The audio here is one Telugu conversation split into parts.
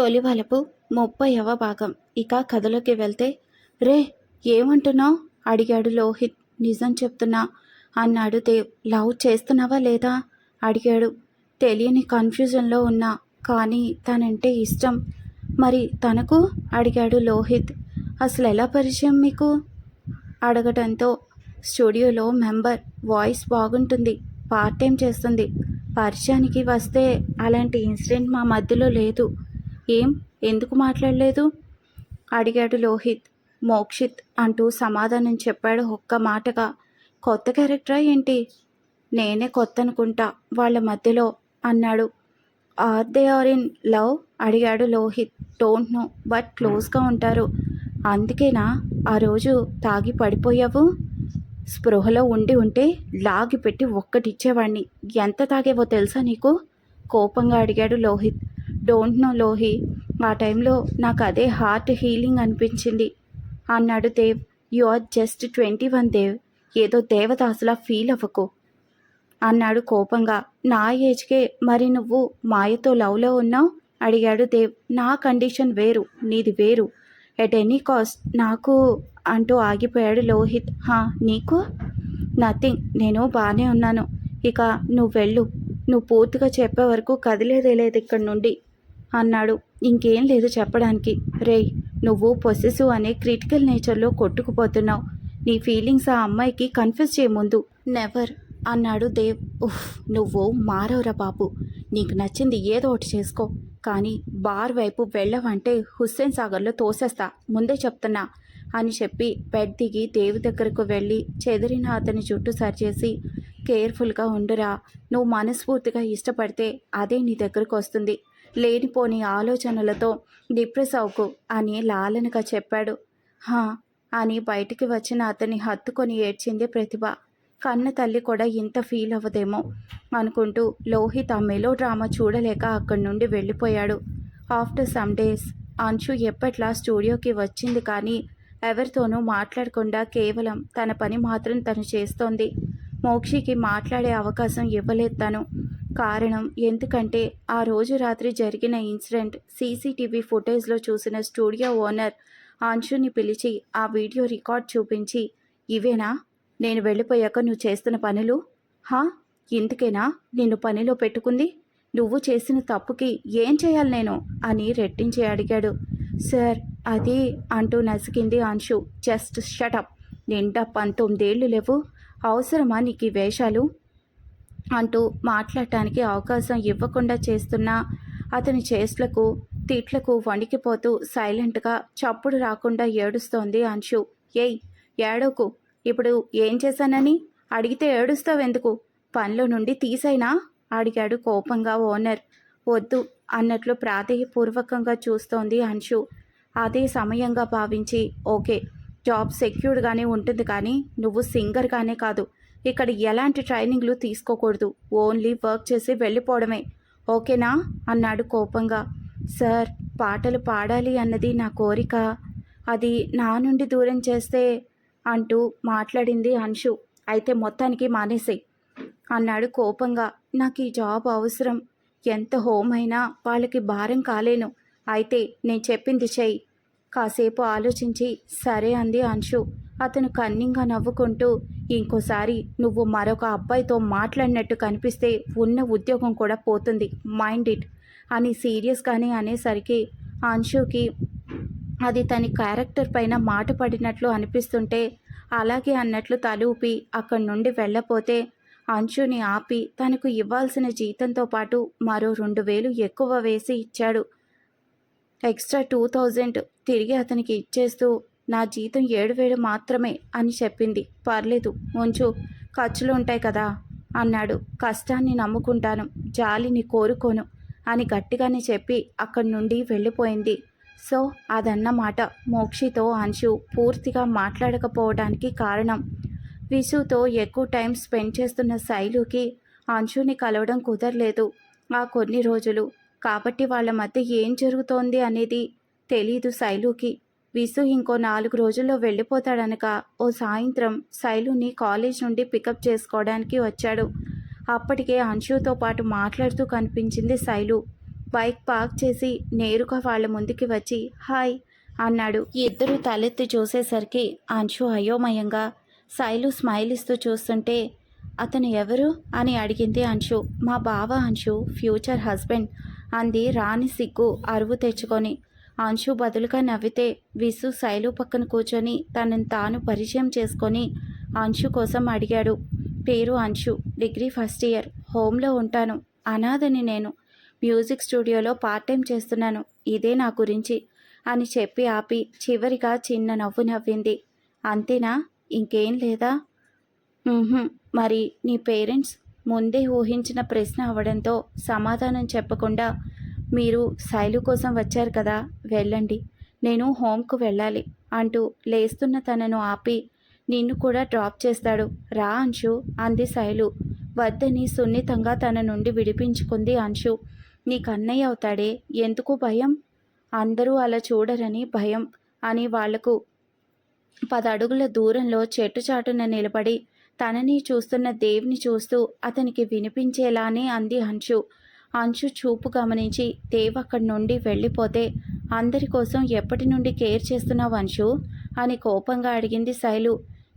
తొలి వలపు ముప్పైవ భాగం. ఇక కథలోకి వెళ్తే రే ఏమంటున్నావు? అడిగాడు లోహిత్. నిజం చెప్తున్నా. అన్నాడు దేవ్. లవ్ చేస్తున్నావా లేదా? అడిగాడు. తెలియని కన్ఫ్యూజన్లో ఉన్నా. కానీ తనంటే ఇష్టం. మరి తనకు? అడిగాడు లోహిత్. అసలు ఎలా పరిచయం మీకు? అడగటంతో స్టూడియోలో మెంబర్ వాయిస్ బాగుంటుంది. పార్ట్ టైం చేస్తుంది. పరిచయానికి వస్తే అలాంటి ఇన్సిడెంట్ మా మధ్యలో లేదు. ఏం? ఎందుకు మాట్లాడలేదు? అడిగాడు లోహిత్. మోక్షిత్ అంటూ సమాధానం చెప్పాడు ఒక్క మాటగా. కొత్త క్యారెక్టరా ఏంటి? నేనే కొత్త అనుకుంటా వాళ్ళ మధ్యలో అన్నాడు. Are they are in love? అడిగాడు లోహిత్. డోంట్ నో బట్ క్లోజ్గా ఉంటారు. అందుకేనా? ఆ రోజు తాగి పడిపోయావు? స్పృహలో ఉండి ఉంటే లాగి పెట్టి ఒక్కటిచ్చేవాడిని ఎంత తాగేవో తెలుసా నీకు? కోపంగా అడిగాడు లోహిత్. Don't know Lohi. ఆ టైంలో నాకు అదే హార్ట్ హీలింగ్ అనిపించింది. అన్నాడు Dev. You are just twenty one Dev. ఏదో దేవత అసలు ఫీల్ అవ్వకు. అన్నాడు కోపంగా. నా ఏజ్కే మరి నువ్వు మాయతో లవ్లో ఉన్నావు? అడిగాడు దేవ్. నా కండిషన్ వేరు. నీది వేరు. ఎట్ ఎనీ కాస్ట్ నాకు అంటూ ఆగిపోయాడు లోహిత్. హా నీకు? నథింగ్ నేను బాగానే ఉన్నాను. ఇక నువ్వు వెళ్ళు. నువ్వు పూర్తిగా చెప్పే వరకు కదిలేదే లేదు ఇక్కడి నుండి. అన్నాడు. ఇంకేం లేదు చెప్పడానికి. రేయ్ నువ్వు పొసెసివ్ అనే క్రిటికల్ నేచర్లో కొట్టుకుపోతున్నావు. నీ ఫీలింగ్స్ ఆ అమ్మాయికి కన్ఫ్యూజ్ చేయ ముందు. నెవర్ అన్నాడు దేవ్. ఉఫ్ నువ్వు మారవరా బాబు. నీకు నచ్చింది ఏదో ఒకటి చేసుకో. కానీ బార్ వైపు వెళ్ళవంటే హుస్సేన్ సాగర్లో తోసేస్తా. ముందే చెప్తున్నా అని చెప్పి బెడ్ దిగి దేవి దగ్గరకు వెళ్ళి చెదిరిన అతని చుట్టూ సరిచేసి కేర్ఫుల్గా ఉండురా. నువ్వు మనస్ఫూర్తిగా ఇష్టపడితే అదే నీ దగ్గరకు వస్తుంది. లేనిపోని ఆలోచనలతో డిప్రెస్ అవుకు అని లాలనగా చెప్పాడు. హా అని బయటికి వచ్చిన అతన్ని హత్తుకొని ఏడ్చింది ప్రతిభ. కన్న తల్లి కూడా ఇంత ఫీల్ అవ్వదేమో అనుకుంటూ లోహిత్ ఆ మెలో డ్రామా చూడలేక అక్కడి నుండి వెళ్ళిపోయాడు. ఆఫ్టర్ సమ్ డేస్ అంశు ఎప్పట్లా స్టూడియోకి వచ్చింది కానీ ఎవరితోనూ మాట్లాడకుండా కేవలం తన పని మాత్రం తను చేస్తోంది. మోక్షికి మాట్లాడే అవకాశం ఇవ్వలేదు తను. కారణం ఎందుకంటే ఆ రోజు రాత్రి జరిగిన ఇన్సిడెంట్ సీసీటీవీ ఫుటేజ్లో చూసిన స్టూడియో ఓనర్ అంశుని పిలిచి ఆ వీడియో రికార్డ్ చూపించి ఇవేనా? నేను వెళ్ళిపోయాక నువ్వు చేస్తున్న పనులు? హా? ఇందుకేనా నిన్ను పనిలో పెట్టుకుంది? నువ్వు చేసిన తప్పుకి ఏం చేయాలి నేను? అని రెట్టించి అడిగాడు. సార్ అది అంటూ నసికింది అంశు జస్ట్ షటప్. నిండా పంతొమ్మిదేళ్ళు లేవు. అవసరమా నీకు ఈ వేషాలు? అంటూ మాట్లాడటానికి అవకాశం ఇవ్వకుండా చేస్తున్న అతని చేష్టలకు తిట్లకు వణికిపోతూ సైలెంట్గా చప్పుడు రాకుండా ఏడుస్తోంది అంశు. ఏయ్ ఏడోకు. ఇప్పుడు ఏం చేశానని? అడిగితే ఏడుస్తావెందుకు? పనిలో నుండి తీసైనా? అడిగాడు కోపంగా ఓనర్. వద్దు అన్నట్లు ప్రాధేయపూర్వకంగా చూస్తోంది అంశు. అదే సమయంగా భావించి ఓకే జాబ్ సెక్యూర్డ్గానే ఉంటుంది కానీ నువ్వు సింగర్గానే కాదు. ఇక్కడ ఎలాంటి ట్రైనింగ్లు తీసుకోకూడదు. ఓన్లీ వర్క్ చేసి వెళ్ళిపోవడమే. ఓకేనా? అన్నాడు కోపంగా. సార్ పాటలు పాడాలి అన్నది నా కోరిక. అది నా నుండి దూరం చేస్తే అంటూ మాట్లాడింది అంశు అయితే మొత్తానికి మానేసే అన్నాడు కోపంగా. నాకు ఈ జాబ్ అవసరం. ఎంత హోమ్ అయినా వాళ్ళకి భారం కాలేను. అయితే నేను చెప్పింది చెయ్యి. కాసేపు ఆలోచించి సరే అంది అంశు అతను కన్నింగా నవ్వుకుంటూ ఇంకోసారి నువ్వు మరొక అబ్బాయితో మాట్లాడినట్టు కనిపిస్తే ఉన్న ఉద్యోగం కూడా పోతుంది. మైండ్ ఇట్ అని సీరియస్గానే అనేసరికి అంశుకి అది తన క్యారెక్టర్ పైన మాట పడినట్లు అనిపిస్తుంటే అలాగే అన్నట్లు తలూపి అక్కడి నుండి వెళ్ళపోతే అంశుని ఆపి తనకు ఇవ్వాల్సిన జీతంతో పాటు మరో రెండు వేలు ఎక్కువ వేసి ఇచ్చాడు. ఎక్స్ట్రా టూ థౌజండ్ తిరిగి అతనికి ఇచ్చేస్తూ నా జీతం ఏడు వేలు మాత్రమే అని చెప్పింది. పర్లేదు ఉంచు ఖర్చులు ఉంటాయి కదా అన్నాడు. కష్టాన్ని నమ్ముకుంటాను జాలిని కోరుకోను అని గట్టిగానే చెప్పి అక్కడి నుండి వెళ్ళిపోయింది. సో అదన్నమాట మోక్షితో అంశు పూర్తిగా మాట్లాడకపోవడానికి కారణం. విషుతో ఎక్కువ టైం స్పెండ్ చేస్తున్న శైలుకి అంశుని కలవడం కుదరలేదు ఆ కొన్ని రోజులు. కాబట్టి వాళ్ళ మధ్య ఏం జరుగుతోంది అనేది తెలీదు శైలుకి. విసు ఇంకో నాలుగు రోజుల్లో వెళ్ళిపోతాడనక ఓ సాయంత్రం శైలుని కాలేజ్ నుండి పికప్ చేసుకోవడానికి వచ్చాడు. అప్పటికే అంశుతో పాటు మాట్లాడుతూ కనిపించింది శైలు. బైక్ పార్క్ చేసి నేరుగా వాళ్ళ ముందుకి వచ్చి హాయ్ అన్నాడు. ఇద్దరు తలెత్తి చూసేసరికి అంశు అయోమయంగా శైలు స్మైల్ ఇస్తూ చూస్తుంటే అతను ఎవరు? అని అడిగింది అంశు. మా బావ అంశు ఫ్యూచర్ హస్బెండ్ అంది రాణి సిగ్గు అరువు తెచ్చుకొని. అంశు బదులుగా నవ్వితే విసు శైలు పక్కన కూర్చొని తనని తాను పరిచయం చేసుకొని అంశు కోసం అడిగాడు. పేరు అంశు డిగ్రీ ఫస్ట్ ఇయర్ హోమ్లో ఉంటాను. అనాథని నేను. మ్యూజిక్ స్టూడియోలో పార్ట్ టైం చేస్తున్నాను. ఇదే నా గురించి అని చెప్పి ఆపి చివరిగా చిన్న నవ్వు నవ్వింది. అంతేనా? ఇంకేం లేదా? మరి నీ పేరెంట్స్ ముందే ఊహించిన ప్రశ్న అవడంతో సమాధానం చెప్పకుండా మీరు శైలు కోసం వచ్చారు కదా వెళ్ళండి. నేను హోమ్కు వెళ్ళాలి అంటూ లేస్తున్న తనను ఆపి నిన్ను కూడా డ్రాప్ చేస్తాడు. రా అంశు అంది శైలు. వద్దని సున్నితంగా తన నుండి విడిపించుకుంది అంశు. నీకు అన్నయ్య అవుతాడే ఎందుకు భయం? అందరూ అలా చూడరని భయం అని వాళ్ళకు పదడుగుల దూరంలో చెట్టు చాటున నిలబడి తనని చూస్తున్న దేవుని చూస్తూ అతనికి వినిపించేలానే అంది అంశు. అంశు చూపు గమనించి దేవ్ అక్కడి నుండి వెళ్ళిపోతే అందరి కోసం ఎప్పటి నుండి కేర్ చేస్తున్నావు అంశు? అని కోపంగా అడిగింది శైలు.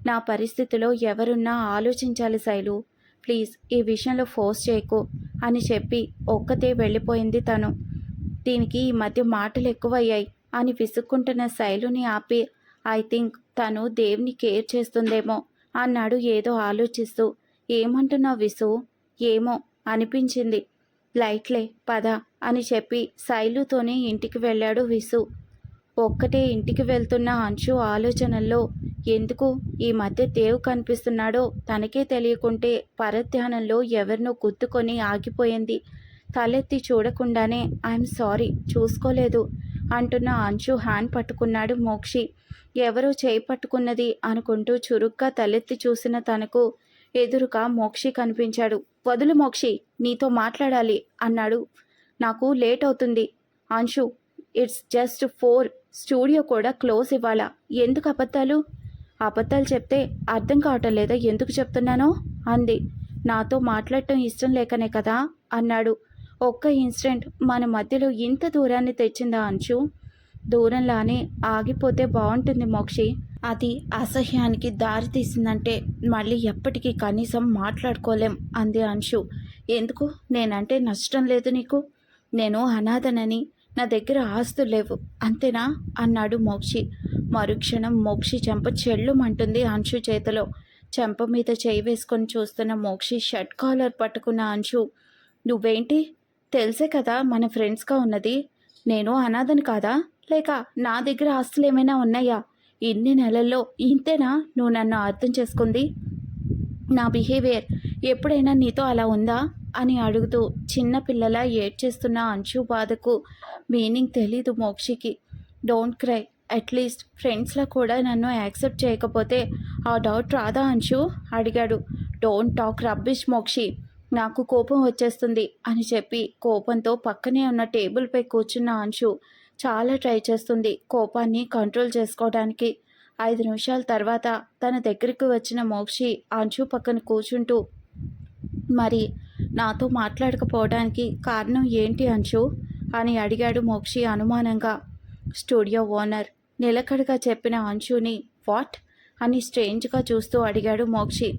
నా పరిస్థితిలో ఎవరున్నా ఆలోచించాలి శైలు. ప్లీజ్ ఈ విషయంలో ఫోర్స్ చేయకు అని చెప్పి ఒక్కతే వెళ్ళిపోయింది తను. దీనికి ఈ మధ్య మాటలు ఎక్కువయ్యాయి అని విసుక్కుంటున్న శైలుని ఆపి ఐ థింక్ తను దేవుని కేర్ చేస్తుందేమో అన్నాడు ఏదో ఆలోచిస్తూ. ఏమంటున్నావు విసు ఏమో? అనిపించింది. లైట్లే పద అని చెప్పి శైలుతోనే ఇంటికి వెళ్ళాడు విసు. ఒక్కటే ఇంటికి వెళ్తున్న అంశు ఆలోచనల్లో ఎందుకు ఈ మధ్య దేవు కనిపిస్తున్నాడో తనకే తెలియకుంటే పరధ్యానంలో ఎవరినో గుద్దుకొని ఆగిపోయింది. తలెత్తి చూడకుండానే ఐఎమ్ సారీ చూసుకోలేదు అంటున్న అంశు హ్యాండ్ పట్టుకున్నాడు మోక్షి. ఎవరో చేయి పట్టుకున్నది అనుకుంటూ చురుగ్గా తలెత్తి చూసిన తనకు ఎదురుగా మోక్షి కనిపించాడు. వదులు మోక్షి నీతో మాట్లాడాలి అన్నాడు. నాకు లేట్ అవుతుంది. Anshu it's just four. Studio కూడా క్లోజ్ ఇవ్వాలా? ఎందుకు అబద్ధాలు? అబద్ధాలు చెప్తే అర్థం కావటం లేదా? ఎందుకు చెప్తున్నానో? అంది. నాతో మాట్లాడటం ఇష్టం లేకనే కదా? అన్నాడు. ఒక్క ఇన్స్టెంట్ మన మధ్యలో ఇంత దూరాన్ని తెచ్చిందా అంశు? దూరంలానే ఆగిపోతే బాగుంటుంది మోక్షి. అది అసహ్యానికి దారి తీసిందంటే మళ్ళీ ఎప్పటికీ కనీసం మాట్లాడుకోలేం అంది అంశు. ఎందుకు? నేనంటే నష్టం లేదు నీకు? నేను అనాథనని నా దగ్గర ఆస్తులు లేవు అంతేనా? అన్నాడు మోక్షి. మరుక్షణం మోక్షి చెంప చెల్లుమంటుంది అంశు చేతిలో. చెంప మీద చేయి వేసుకొని చూస్తున్న మోక్షి షర్ట్ కాలర్ పట్టుకున్న అంశు. నువ్వేంటి? తెలిసే కదా మన ఫ్రెండ్స్గా ఉన్నది. నేను అనాథని కాదా? లేక నా దగ్గర ఆస్తులు ఏమైనా ఉన్నాయా? ఇన్ని నెలల్లో ఇంతేనా? నువ్వు నన్ను అర్థం చేసుకుంది? నా బిహేవియర్ ఎప్పుడైనా నీతో అలా ఉందా? అని అడుగుతూ చిన్నపిల్లల ఏడ్చేస్తున్న అంచు బాధకు మీనింగ్ తెలీదు మోక్షికి. Don't cry. అట్లీస్ట్ ఫ్రెండ్స్లో కూడా నన్ను యాక్సెప్ట్ చేయకపోతే ఆ డౌట్ రాదా అంచు? అడిగాడు. Don't talk rubbish Mokshi. నాకు కోపం వచ్చేస్తుంది అని చెప్పి కోపంతో పక్కనే ఉన్న టేబుల్పై కూర్చున్న అంశు చాలా ట్రై చేస్తుంది కోపాన్ని కంట్రోల్ చేసుకోవడానికి. ఐదు నిమిషాల తర్వాత తన దగ్గరికి వచ్చిన మోక్షి అంశు పక్కన కూర్చుంటూ మరి నాతో మాట్లాడకపోవడానికి కారణం ఏంటి అంశు? అని అడిగాడు మోక్షి అనుమానంగా. స్టూడియో ఓనర్ నిలకడగా చెప్పిన అంశుని వాట్? అని స్ట్రేంజ్గా చూస్తూ అడిగాడు మోక్షి.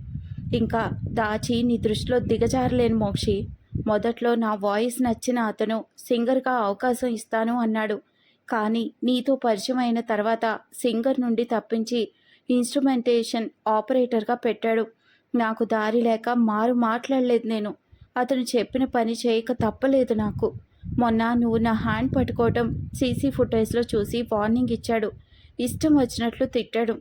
ఇంకా దాచి నీ దృష్టిలో దిగజారలేని మోక్షి. మొదట్లో నా వాయిస్ నచ్చిన అతను సింగర్గా అవకాశం ఇస్తాను అన్నాడు. కానీ నీతో పరిచయం అయిన తర్వాత సింగర్ నుండి తప్పించి ఇన్స్ట్రుమెంటేషన్ ఆపరేటర్గా పెట్టాడు. నాకు దారి లేక మారు మాట్లాడలేదు నేను. అతను చెప్పిన పని చేయక తప్పలేదు నాకు. మొన్న నువ్వు నా హ్యాండ్ పట్టుకోవటం సీసీ ఫుటేజ్లో చూసి వార్నింగ్ ఇచ్చాడు. ఇష్టం వచ్చినట్లు తిట్టాడు.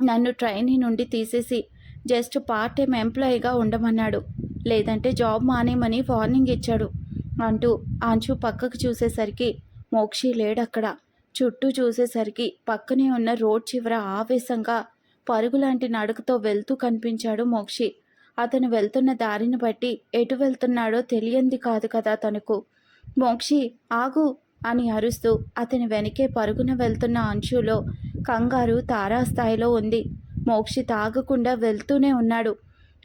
నన్ను ట్రైనీ నుండి తీసేసి జస్ట్ పార్ట్ టైం ఎంప్లాయీగా ఉండమన్నాడు. లేదంటే జాబ్ మానేయమని వార్నింగ్ ఇచ్చాడు అంటూ ఆంచు పక్కకు చూసేసరికి మోక్షి లేడక్కడ. చుట్టూ చూసేసరికి పక్కనే ఉన్న రోడ్ చివర ఆవేశంగా పరుగులాంటి నడుకతో వెళ్తూ కనిపించాడు మోక్షి. అతను వెళ్తున్న దారిని బట్టి ఎటు వెళ్తున్నాడో తెలియంది కాదు కదా తనకు. మోక్షి ఆగు! అని అరుస్తూ అతని వెనకే పరుగున వెళ్తున్న అంశులో కంగారు తారాస్థాయిలో ఉంది. మోక్షి తాగకుండా వెళ్తూనే ఉన్నాడు.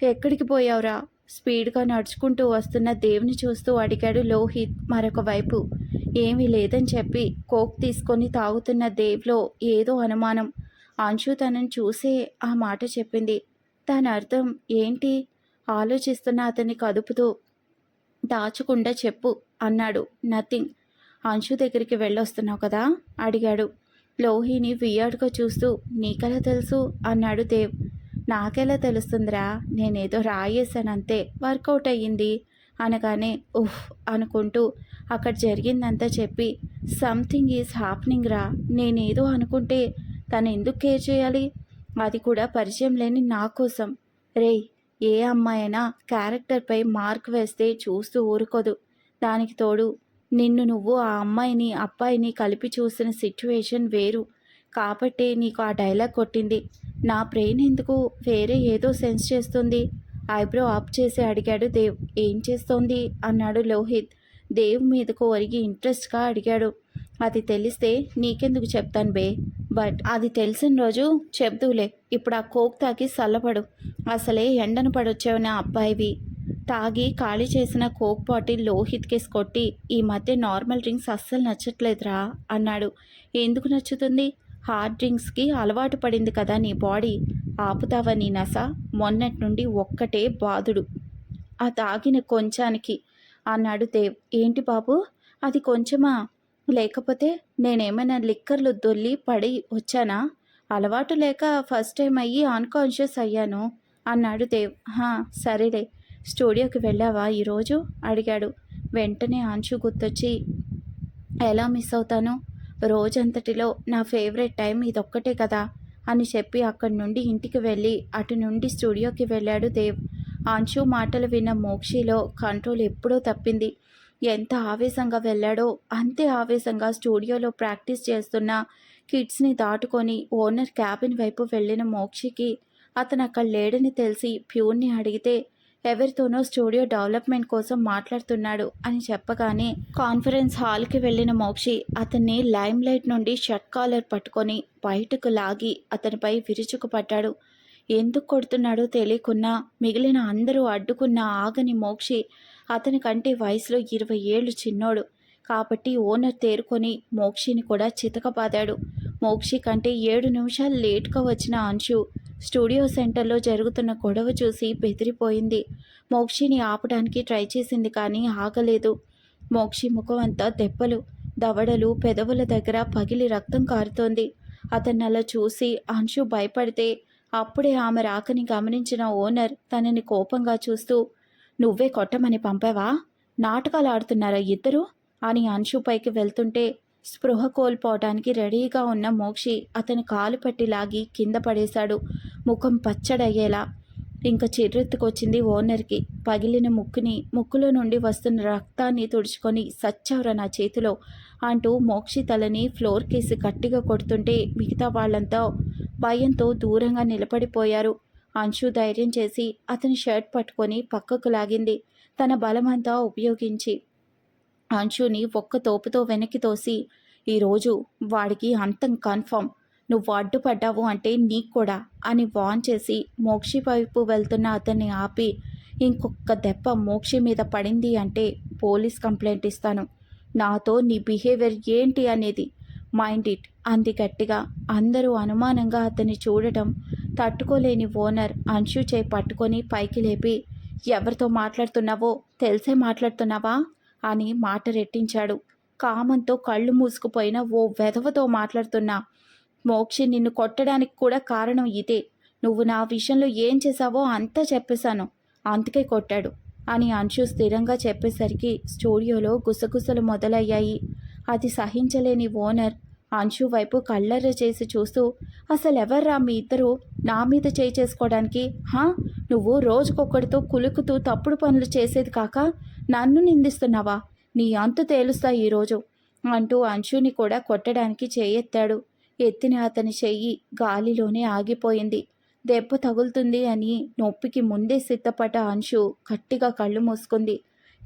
ఎక్కడికి పోయావురా? స్పీడ్గా నడుచుకుంటూ వస్తున్న దేవుని చూస్తూ అడిగాడు లోహిత్ మరొక వైపు. ఏమీ లేదని చెప్పి కోక్ తీసుకొని తాగుతున్న దేవ్లో ఏదో అనుమానం. అంశు తనని చూసే ఆ మాట చెప్పింది. దాని అర్థం ఏంటి? ఆలోచిస్తున్న అతన్ని కదుపుతూ దాచకుండా చెప్పు అన్నాడు నథింగ్. అంశు దగ్గరికి వెళ్ళొస్తున్నావు కదా? అడిగాడు. లోహిని వియర్డ్గా చూస్తూ నీకెలా తెలుసు? అన్నాడు దేవ్. నాకెలా తెలుస్తుందిరా? నేనేదో రాయేశానంతే వర్కౌట్ అయ్యింది అనగానే ఉఫ్ అనుకుంటూ అక్కడ జరిగిందంతా చెప్పి సంథింగ్ ఈజ్ హ్యాప్నింగ్ రా నేనేదో అనుకుంటే తను ఎందుకు కేర్ చేయాలి? అది కూడా పరిచయం లేని నా కోసం. రేయ్ ఏ అమ్మాయైనా క్యారెక్టర్పై మార్క్ వేస్తే చూస్తూ ఊరుకోదు. దానికి తోడు నిన్ను నువ్వు ఆ అమ్మాయిని అబ్బాయిని కలిపి చూసిన సిచ్యువేషన్ వేరు. కాబట్టి నీకు ఆ డైలాగ్ కొట్టింది. నా బ్రెయిన్ ఎందుకు వేరే ఏదో సెన్స్ చేస్తుంది. ఐబ్రో ఆప్ చేసి అడిగాడు దేవ్ ఏం చేస్తోంది? అన్నాడు లోహిత్. దేవ్ మీదకు ఒరిగి ఇంట్రెస్ట్గా అడిగాడు. అది తెలిస్తే నీకెందుకు చెప్తాను బే. బట్ అది తెలిసిన రోజు చెప్తూలే ఇప్పుడు ఆ కోక్ తాకి చల్లబడు అసలే ఎండను పడొచ్చావు నా అబ్బాయివి. తాగి ఖాళీ చేసిన కోక్ బాటిల్ లోహిత్కేసి కొట్టి ఈ మధ్య నార్మల్ డ్రింక్స్ అస్సలు నచ్చట్లేదురా అన్నాడు. ఎందుకు నచ్చుతుంది? హార్డ్ డ్రింక్స్కి అలవాటు పడింది కదా నీ బాడీ. ఆపుతావా నీ నస? మొన్నటి నుండి ఒక్కటే బాధుడు. ఆ తాగిన కొంచానికి. అన్నాడు దేవ్ ఏంటి బాబు? అది కొంచెమా? లేకపోతే నేనేమైనా లిక్కర్లు దొల్లి పడి వచ్చానా? అలవాటు లేక ఫస్ట్ టైం అయ్యి అన్కాన్షియస్ అయ్యాను. అన్నాడు దేవ్ హా సరేలే. స్టూడియోకి వెళ్ళావా ఈరోజు? అడిగాడు. వెంటనే ఆంచు గుర్తొచ్చి ఎలా మిస్ అవుతాను? రోజంతటిలో నా ఫేవరెట్ టైం ఇదొక్కటే కదా? అని చెప్పి అక్కడి నుండి ఇంటికి వెళ్ళి అటు నుండి స్టూడియోకి వెళ్ళాడు దేవ్. అంశు మాటలు విన్న మోక్షిలో కంట్రోల్ ఎప్పుడో తప్పింది. ఎంత ఆవేశంగా వెళ్ళాడో అంతే ఆవేశంగా స్టూడియోలో ప్రాక్టీస్ చేస్తున్న కిడ్స్ని దాటుకొని ఓనర్ క్యాబిన్ వైపు వెళ్ళిన మోక్షికి అతను అక్కడ లేడని తెలిసి ప్యూర్ని అడిగితే ఎవరితోనో స్టూడియో డెవలప్మెంట్ కోసం మాట్లాడుతున్నాడు అని చెప్పగానే కాన్ఫరెన్స్ హాల్కి వెళ్ళిన మోక్షి అతన్ని లైమ్ లైట్ నుండి షర్ట్ కాలర్ పట్టుకొని బయటకు లాగి అతనిపై విరుచుకుపడ్డాడు. ఎందుకు కొడుతున్నాడో తెలియకున్నా మిగిలిన అందరూ అడ్డుకున్న ఆగని మోక్షి అతని కంటే వయసులో ఇరవై ఏళ్ళు చిన్నోడు. కాబట్టి ఓనర్ తేరుకొని మోక్షిని కూడా చితకబాదాడు. మోక్షి కంటే ఏడు నిమిషాలు లేటుగా వచ్చిన అంశు స్టూడియో సెంటర్లో జరుగుతున్న గొడవ చూసి బెదిరిపోయింది. మోక్షిని ఆపడానికి ట్రై చేసింది కానీ ఆగలేదు. మోక్షి ముఖం అంతా దెబ్బలు దవడలు పెదవుల దగ్గర పగిలి రక్తం కారుతోంది. అతన్ని అలా చూసి అంశు భయపడితే అప్పుడే ఆమె రాకని గమనించిన ఓనర్ తనని కోపంగా చూస్తూ నువ్వే కొట్టమని పంపావా? నాటకాలు ఆడుతున్నారా ఇద్దరు? అని అంశుపైకి వెళ్తుంటే స్పృహ కోల్పోవటానికి రెడీగా ఉన్న మోక్షి అతని కాలు పట్టి లాగి కింద పడేశాడు. ముఖం పచ్చడయ్యేలా. ఇంకా చిర్రెత్తుకొచ్చింది ఓనర్కి. పగిలిన ముక్కుని ముక్కులో నుండి వస్తున్న రక్తాన్ని తుడుచుకొని సచ్చావుర నా చేతిలో అంటూ మోక్షి తలని ఫ్లోర్ కేసి గట్టిగా కొడుతుంటే మిగతా వాళ్ళంతా భయంతో దూరంగా నిలబడిపోయారు. అంశు ధైర్యం చేసి అతని షర్ట్ పట్టుకొని పక్కకు లాగింది. తన బలమంతా ఉపయోగించి అంశుని ఒక్క తోపుతో వెనక్కి తోసి ఈరోజు వాడికి అంతం కన్ఫర్మ్. నువ్వు అడ్డుపడ్డావు అంటే నీకు కూడా అని వాన్ చేసి మోక్షి వైపు వెళ్తున్న అతన్ని ఆపి ఇంకొక దెబ్బ మోక్షి మీద పడింది అంటే పోలీస్ కంప్లైంట్ ఇస్తాను. నాతో నీ బిహేవియర్ ఏంటి అనేది మైండ్ ఇట్ అంది గట్టిగా. అందరూ అనుమానంగా అతన్ని చూడటం తట్టుకోలేని ఓనర్ అంశు చేయి పట్టుకొని పైకి లేపి ఎవరితో మాట్లాడుతున్నావో? తెలిసే మాట్లాడుతున్నావా? అని మాట రెట్టించాడు. కామంతో కళ్ళు మూసుకుపోయిన ఓ వెధవతో మాట్లాడుతున్నా మోక్షి నిన్ను కొట్టడానికి కూడా కారణం ఇదే. నువ్వు నా విషయంలో ఏం చేశావో అంతా చెప్పేశాను. అందుకే కొట్టాడు అని అంశు స్థిరంగా చెప్పేసరికి స్టూడియోలో గుసగుసలు మొదలయ్యాయి. అది సహించలేని ఓనర్ అంశు వైపు కళ్ళర్ర చేసి చూస్తూ అసలు ఎవర్రా మీ ఇద్దరు? నా మీద చేయి చేసుకోవడానికి? హా? నువ్వు రోజుకొక్కడితో కులుకుతూ తప్పుడు పనులు చేసేది కాక నన్ను నిందిస్తున్నావా? నీ అంతు తేలుస్తా ఈరోజు అంటూ అంశుని కూడా కొట్టడానికి చేయెత్తాడు. ఎత్తిన అతని చెయ్యి గాలిలోనే ఆగిపోయింది. దెబ్బ తగులుతుంది అని నొప్పికి ముందే సిద్ధపడ్డ అంశు గట్టిగా కళ్ళు మూసుకుంది.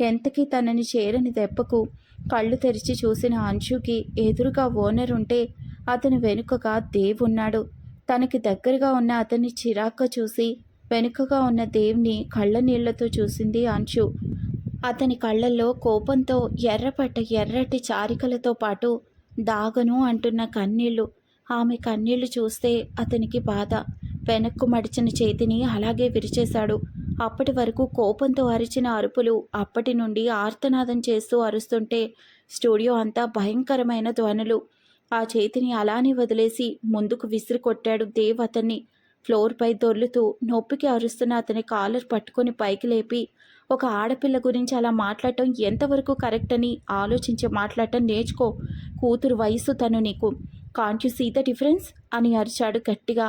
ఎంతకీ తనని చేరని దెబ్బకు కళ్ళు తెరిచి చూసిన అంశుకి ఎదురుగా ఓనర్ ఉంటే అతని వెనుకగా దేవ్ ఉన్నాడు. తనకి దగ్గరగా ఉన్న అతన్ని చిరాగ్గా చూసి వెనుకగా ఉన్న దేవ్ని కళ్ళ నీళ్ళతో చూసింది అంశు. అతని కళ్ళల్లో కోపంతో ఎర్రపట్ట ఎర్రటి చారికలతో పాటు దాగను అంటున్న కన్నీళ్ళు. ఆమె కన్నీళ్ళు చూస్తే అతనికి బాధ. వెనక్కు మడిచిన చేతిని అలాగే విరిచేశాడు. అప్పటి వరకు కోపంతో అరిచిన అరుపులు అప్పటి నుండి ఆర్తనాదం చేస్తూ అరుస్తుంటే స్టూడియో అంతా భయంకరమైన ధ్వనులు. ఆ చేతిని అలానే వదిలేసి ముందుకు విసిరి కొట్టాడు దేవ్ అతన్ని. ఫ్లోర్పై దొర్లుతూ నొప్పికి అరుస్తున్న అతని కాలర్ పట్టుకొని పైకి లేపి ఒక ఆడపిల్ల గురించి అలా మాట్లాడటం ఎంతవరకు కరెక్ట్ అని ఆలోచించి మాట్లాడటం నేర్చుకో. కూతురు వయసు తను నీకు. Can't you see the difference అని అరిచాడు గట్టిగా.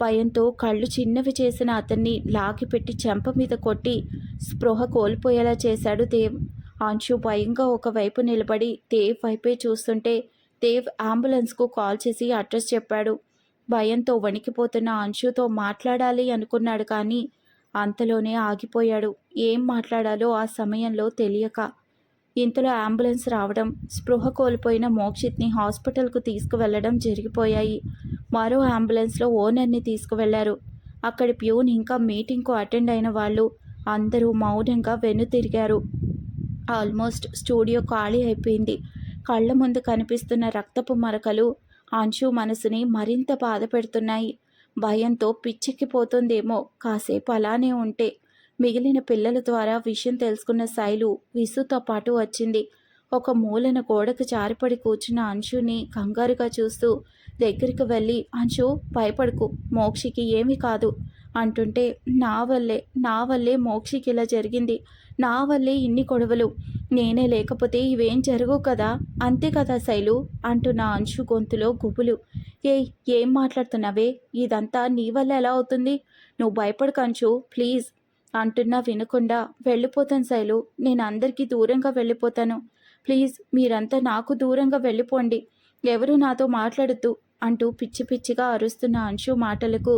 భయంతో కళ్ళు చిన్నవి చేసిన అతన్ని లాగిపెట్టి చెంప మీద కొట్టి స్పృహ కోల్పోయేలా చేశాడు దేవ్. అంశు భయంగా ఒకవైపు నిలబడి దేవ్ వైపే చూస్తుంటే దేవ్ అంబులెన్స్కు కాల్ చేసి అడ్రస్ చెప్పాడు. భయంతో వణికిపోతున్న అంశుతో మాట్లాడాలి అనుకున్నాడు కానీ అంతలోనే ఆగిపోయాడు. ఏం మాట్లాడాలో ఆ సమయంలో తెలియక ఇంతలో అంబులెన్స్ రావడం స్పృహ కోల్పోయిన మోక్షిత్ని హాస్పిటల్కు తీసుకువెళ్ళడం జరిగిపోయాయి. మరో అంబులెన్స్లో ఓనర్ని తీసుకువెళ్ళారు. అక్కడి ప్యూన్ ఇంకా మీటింగ్కు అటెండ్ అయిన వాళ్ళు అందరూ మౌనంగా వెనుతిరిగారు ఆల్మోస్ట్ స్టూడియో ఖాళీ అయిపోయింది. కళ్ళ ముందు కనిపిస్తున్న రక్తపు మరకలు అంశు మనసుని మరింత బాధ పెడుతున్నాయి భయంతో పిచ్చెక్కిపోతుందేమో కాసేపు అలానే ఉంటే మిగిలిన పిల్లల ద్వారా విషయం తెలుసుకున్న శైలు విసుతో పాటు వచ్చింది. ఒక మూలన గోడకు జారిపడి కూర్చున్న అంశుని కంగారుగా చూస్తూ దగ్గరికి వెళ్ళి అంశు భయపడుకు మోక్షికి ఏమీ కాదు అంటుంటే నా వల్లే నా వల్లే మోక్షికి ఇలా జరిగింది. నా వల్లే ఇన్ని గొడవలు. నేనే లేకపోతే ఇవేం జరగవు కదా? అంతే కదా శైలు? అంటూ నా అంశు గొంతులో గుబులు. ఏ ఏం మాట్లాడుతున్నావే? ఇదంతా నీ వల్ల ఎలా అవుతుంది? నువ్వు భయపడకంచు ప్లీజ్. అంటున్నా వినకుండా వెళ్ళిపోతాను శైలు. నేను అందరికీ దూరంగా వెళ్ళిపోతాను. ప్లీజ్ మీరంతా నాకు దూరంగా వెళ్ళిపోండి. ఎవరు నాతో మాట్లాడుతూ అంటూ పిచ్చి పిచ్చిగా అరుస్తున్న అంశు మాటలకు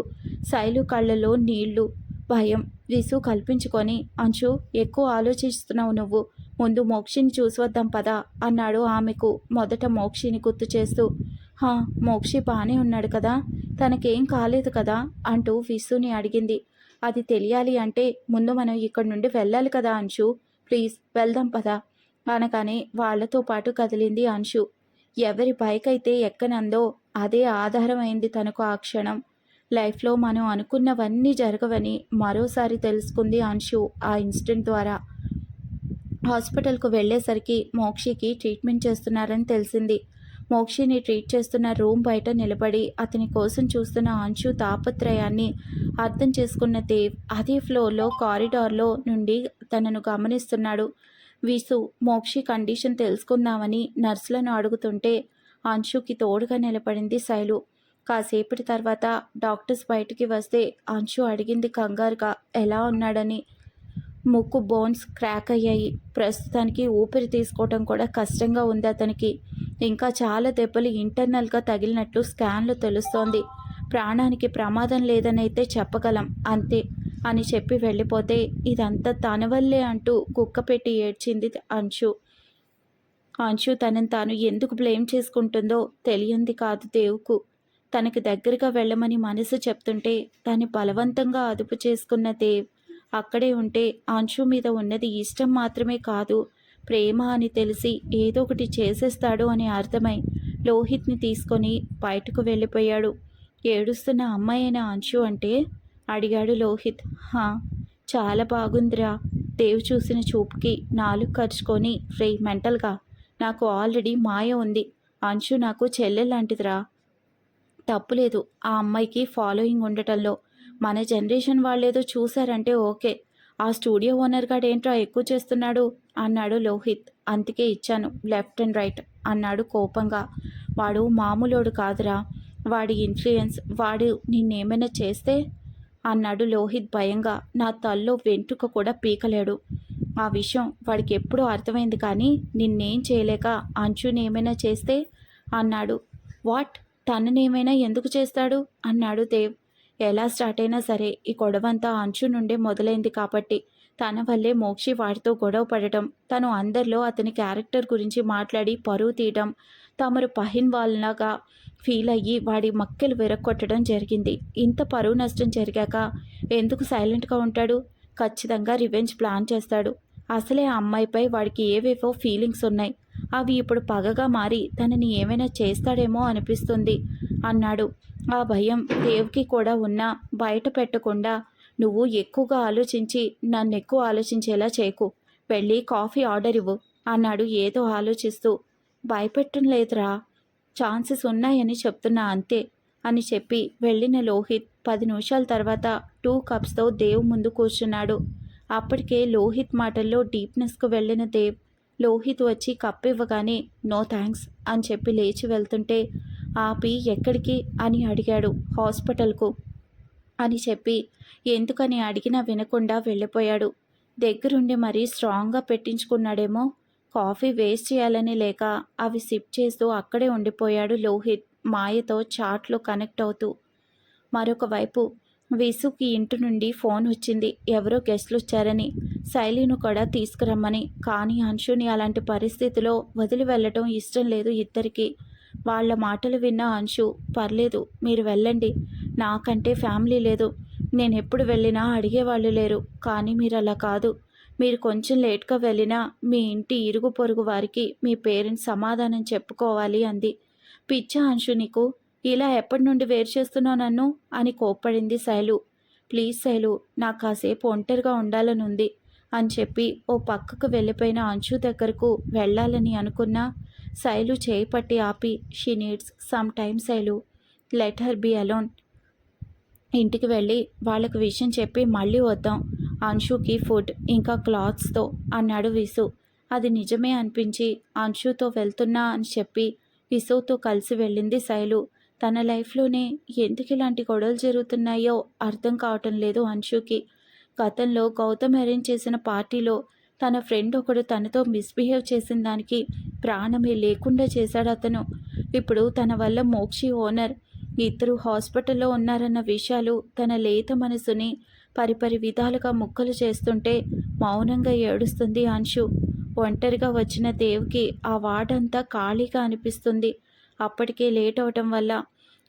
శైలు కళ్ళలో నీళ్ళు భయం విసు కల్పించుకొని అంశు ఎక్కువ ఆలోచిస్తున్నావు నువ్వు. ముందు మోక్షిని చూసివద్దాం పదా అన్నాడు ఆమెకు మొదట మోక్షిని గుర్తు చేస్తూ. హా మోక్షి బాగానే ఉన్నాడు కదా తనకేం కాలేదు కదా అంటూ విసుని అడిగింది. అది తెలియాలి అంటే ముందు మనం ఇక్కడి నుండి వెళ్ళాలి కదా అంశు. ప్లీజ్ వెళ్దాం పదా. అనగానే వాళ్ళతో పాటు కదిలింది అంశు. ఎవరి బైక్ అయితే ఎక్కనందో అదే ఆధారమైంది తనకు ఆ క్షణం. లైఫ్లో మనం అనుకున్నవన్నీ జరగవని మరోసారి తెలుసుకుంది అంశు ఆ ఇన్సిడెంట్ ద్వారా. హాస్పిటల్కు వెళ్ళేసరికి మోక్షికి ట్రీట్మెంట్ చేస్తున్నారని తెలిసింది. మోక్షిని ట్రీట్ చేస్తున్న రూమ్ బయట నిలబడి అతని కోసం చూస్తున్న అంశు తాపత్రయాన్ని అర్థం చేసుకున్న దేవ్ అదే ఫ్లోర్లో కారిడార్లో నుండి తనను గమనిస్తున్నాడు. వీసు మోక్షి కండిషన్ తెలుసుకుందామని నర్సులను అడుగుతుంటే అంశుకి తోడుగా నిలబడింది శైలు. కాసేపటి తర్వాత డాక్టర్స్ బయటికి వస్తే అంశు అడిగింది కంగారుగా ఎలా ఉన్నాడని? ముక్కు బోన్స్ క్రాక్ అయ్యాయి. ప్రస్తుతానికి ఊపిరి తీసుకోవడం కూడా కష్టంగా ఉంది అతనికి. ఇంకా చాలా దెబ్బలు ఇంటర్నల్గా తగిలినట్లు స్కాన్లు తెలుస్తోంది. ప్రాణానికి ప్రమాదం లేదనైతే చెప్పగలం అంతే అని చెప్పి వెళ్ళిపోతే ఇదంతా తన వల్లే అంటూ కుక్క పెట్టి ఏడ్చింది అంశు. అంశు తనని తాను ఎందుకు బ్లేమ్ చేసుకుంటుందో తెలియంది కాదు దేవుకు. తనకి దగ్గరగా వెళ్ళమని మనసు చెప్తుంటే దాన్ని బలవంతంగా అదుపు చేసుకున్న దేవ్ అక్కడే ఉంటే అంశు మీద ఉన్నది ఇష్టం మాత్రమే కాదు ప్రేమ అని తెలిసి ఏదో ఒకటి చేసేస్తాడు అని అర్థమై లోహిత్ని తీసుకొని బయటకు వెళ్ళిపోయాడు. ఏడుస్తున్న అమ్మాయిన అంశు అంటే అడిగాడు లోహిత్. హా చాలా బాగుందిరా. దేవ్ చూసిన చూపుకి నాలుగు ఖర్చుకొని రే మెంటల్గా నాకు ఆల్రెడీ మాయ ఉంది. అంశు నాకు చెల్లెలాంటిదిరా తప్పులేదు ఆ అమ్మాయికి ఫాలోయింగ్ ఉండటంలో మన జనరేషన్ వాళ్ళేదో చూసారంటే ఓకే. ఆ స్టూడియో ఓనర్ గాడేంట్రా ఎక్కువ చేస్తున్నాడు? అన్నాడు లోహిత్. అందుకే ఇచ్చాను లెఫ్ట్ అండ్ రైట్ అన్నాడు కోపంగా. వాడు మామూలోడు కాదురా వాడి ఇన్ఫ్లుయెన్స్ వాడు నిన్నేమైనా చేస్తే? అన్నాడు లోహిత్ భయంగా. నా తల్లో వెంట్రుక కూడా పీకలేడు. ఆ విషయం వాడికి ఎప్పుడూ అర్థమైంది కానీ నిన్నేం చేయలేక అంచునేమైనా చేస్తే? అన్నాడు. వాట్? తననేమైనా ఎందుకు చేస్తాడు? అన్నాడు దేవ్. ఎలా స్టార్ట్ అయినా సరే ఈ గొడవంతా అంచు నుండే మొదలైంది కాబట్టి తన వల్లే మోక్షి వాడితో గొడవ పడటం తను అందరిలో అతని క్యారెక్టర్ గురించి మాట్లాడి పరువు తీయటం తమరు పహిన్ వాళ్ళలాగా ఫీల్ అయ్యి వాడి మక్కెలు విరక్కొట్టడం జరిగింది. ఇంత పరువు నష్టం జరిగాక ఎందుకు సైలెంట్గా ఉంటాడు? ఖచ్చితంగా రివెంజ్ ప్లాన్ చేస్తాడు. అసలే ఆ అమ్మాయిపై వాడికి ఏవేవో ఫీలింగ్స్ ఉన్నాయి. అవి ఇప్పుడు పగగా మారి తనని ఏమైనా చేస్తాడేమో అనిపిస్తుంది అన్నాడు. ఆ భయం దేవ్కి కూడా ఉన్నా బయట పెట్టకుండా నువ్వు ఎక్కువగా ఆలోచించి నన్ను ఎక్కువ ఆలోచించేలా చేయకు. వెళ్ళి కాఫీ ఆర్డర్ ఇవ్వు అన్నాడు ఏదో ఆలోచిస్తూ. భయపెట్టం లేదురా. ఛాన్సెస్ ఉన్నాయని చెప్తున్నా అంతే అని చెప్పి వెళ్ళిన లోహిత్ పది నిమిషాల తర్వాత టూ కప్స్తో దేవ్ ముందు కూర్చున్నాడు. అప్పటికే లోహిత్ మాటల్లో డీప్నెస్కు వెళ్ళిన దేవ్ లోహిత్ వచ్చి కప్ ఇవ్వగానే నో థ్యాంక్స్ అని చెప్పి లేచి వెళ్తుంటే ఆపి ఎక్కడికి? అని అడిగాడు హాస్పిటల్కు. అని చెప్పి ఎందుకని అడిగినా వినకుండా వెళ్ళిపోయాడు. దగ్గరుండి మరీ స్ట్రాంగ్గా పెట్టించుకున్నాడేమో. కాఫీ వేస్ట్ చేయాలని లేక అవి సిప్ చేస్తూ అక్కడే ఉండిపోయాడు లోహిత్ మాయతో చాట్లో కనెక్ట్ అవుతూ. మరొక వైపు విసుకి ఇంటి నుండి ఫోన్ వచ్చింది. ఎవరో గెస్ట్లు వచ్చారని శైలిను కూడా తీసుకురమ్మని. కానీ అంశుని అలాంటి పరిస్థితిలో వదిలి వెళ్ళటం ఇష్టం లేదు ఇద్దరికి. వాళ్ళ మాటలు విన్న అంశు పర్లేదు మీరు వెళ్ళండి. నాకంటే ఫ్యామిలీ లేదు. నేను ఎప్పుడు వెళ్ళినా అడిగేవాళ్ళు లేరు. కానీ మీరు అలా కాదు. మీరు కొంచెం లేట్గా వెళ్ళినా మీ ఇంటి ఇరుగు పొరుగు వారికి మీ పేరెంట్స్ సమాధానం చెప్పుకోవాలి అంది. పిచ్చ అంశు నీకు ఇలా ఎప్పటి నుండి వేరు చేస్తున్నావు నన్ను? అని కోప్పడింది శైలు. ప్లీజ్ శైలు నాకు కాసేపు ఒంటరిగా ఉండాలని ఉంది అని చెప్పి ఓ పక్కకు వెళ్ళిపోయిన అంశు దగ్గరకు వెళ్ళాలని అనుకున్నా శైలు చేయి పట్టి ఆపి she needs some time Shailu. Let her be alone. ఇంటికి వెళ్ళి వాళ్ళకు విషయం చెప్పి మళ్ళీ వద్దాం. అంశుకి ఫుడ్ ఇంకా క్లాత్స్తో అన్నాడు విసు. అది నిజమే అనిపించి అంశుతో వెళ్తున్నా అని చెప్పి విసుతో కలిసి వెళ్ళింది శైలు. తన లైఫ్లోనే ఎందుకు ఇలాంటి గొడవలు జరుగుతున్నాయో అర్థం కావటం లేదు అంశుకి. గతంలో గౌతమ్ అరేంజ్ చేసిన పార్టీలో తన ఫ్రెండ్ ఒకడు తనతో మిస్బిహేవ్ చేసిన దానికి ప్రాణమే లేకుండా చేశాడు అతను. ఇప్పుడు తన వల్ల మోక్షి ఓనర్ ఇద్దరు హాస్పిటల్లో ఉన్నారన్న విషయాలు తన లేత మనసుని పరిపరి విధాలుగా ముక్కలు చేస్తుంటే మౌనంగా ఏడుస్తుంది అంశు. ఒంటరిగా వచ్చిన దేవ్కి ఆ వార్డంతా ఖాళీగా అనిపిస్తుంది. అప్పటికే లేట్ అవటం వల్ల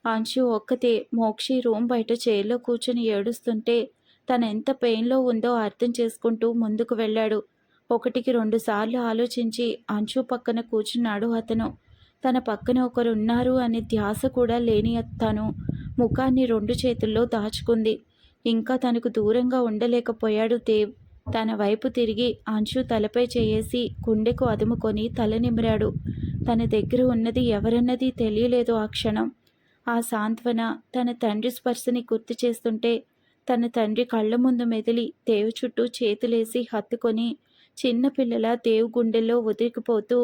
అంశు ఒక్కతే మోక్షి రూమ్ బయట చైర్లో కూర్చుని ఏడుస్తుంటే తను ఎంత పెయిన్లో ఉందో అర్థం చేసుకుంటూ ముందుకు వెళ్ళాడు. ఒకటికి రెండు సార్లు ఆలోచించి అంచు పక్కన కూర్చున్నాడు అతను. తన పక్కన ఒకరు ఉన్నారు అనే ధ్యాస కూడా లేని తను ముఖాన్ని రెండు చేతుల్లో దాచుకుంది. ఇంకా తనకు దూరంగా ఉండలేకపోయాడు దేవ్. తన వైపు తిరిగి అంశు తలపై చేయేసి గుండెకు అదుముకొని తల నిమిరాడు. తన దగ్గర ఉన్నది ఎవరన్నది తెలియలేదు ఆ క్షణం. ఆ సాంత్వన తన తండ్రి స్పర్శని గుర్తు చేస్తుంటే తన తండ్రి కళ్ళ ముందు మెదిలి దేవు చుట్టూ చేతులేసి హత్తుకొని చిన్నపిల్లల దేవు గుండెల్లో వదిలికిపోతూ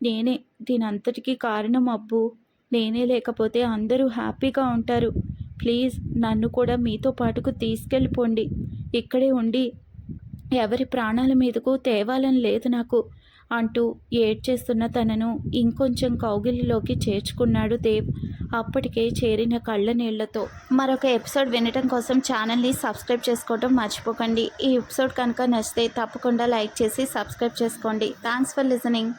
నేనే దీనంతటికీ కారణం అబ్బు నేనే లేకపోతే అందరూ హ్యాపీగా ఉంటారు. ప్లీజ్ నన్ను కూడా మీతో పాటుకు తీసుకెళ్ళిపోండి. ఇక్కడే ఉండి ఎవరి ప్రాణాల మీదకు తేవాలని లేదు నాకు. అంటూ ఏడ్చేస్తున్న తనను ఇంకొంచెం కౌగిలిలోకి చేర్చుకున్నాడు దేవ్. అప్పటికే చేరిన కళ్ళ నీళ్ళతో మరొక ఎపిసోడ్ వినటం కోసం ఛానల్ని సబ్స్క్రైబ్ చేసుకోవడం మర్చిపోకండి. ఈ ఎపిసోడ్ కనుక నచ్చితే తప్పకుండా లైక్ చేసి సబ్స్క్రైబ్ చేసుకోండి. Thanks for listening